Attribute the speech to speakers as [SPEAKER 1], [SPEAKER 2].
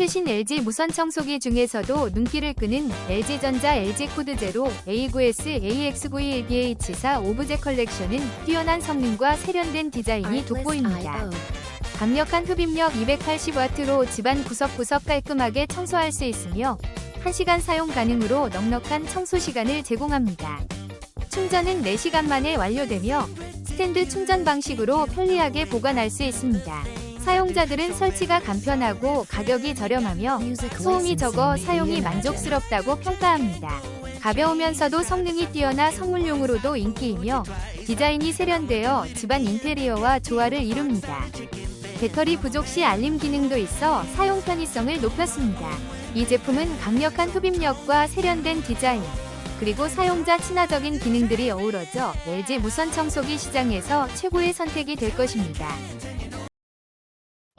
[SPEAKER 1] 최신 LG 무선 청소기 중에서도 눈길을 끄는 LG전자 LG 코드 제로 A9S AX91BH4 오브제 컬렉션은 뛰어난 성능과 세련된 디자인이 돋보입니다. 강력한 흡입력 280W로 집안 구석구석 깔끔하게 청소할 수 있으며 1시간 사용 가능으로 넉넉한 청소 시간을 제공합니다. 충전은 4시간 만에 완료되며 스탠드 충전 방식으로 편리하게 보관할 수 있습니다. 사용자들은 설치가 간편하고 가격이 저렴하며 소음이 적어 사용이 만족스럽다고 평가합니다. 가벼우면서도 성능이 뛰어나 선물용으로도 인기이며 디자인이 세련되어 집안 인테리어와 조화를 이룹니다. 배터리 부족 시 알림 기능도 있어 사용 편의성을 높였습니다. 이 제품은 강력한 흡입력과 세련된 디자인, 그리고 사용자 친화적인 기능들이 어우러져 LG 무선 청소기 시장에서 최고의 선택이 될 것입니다.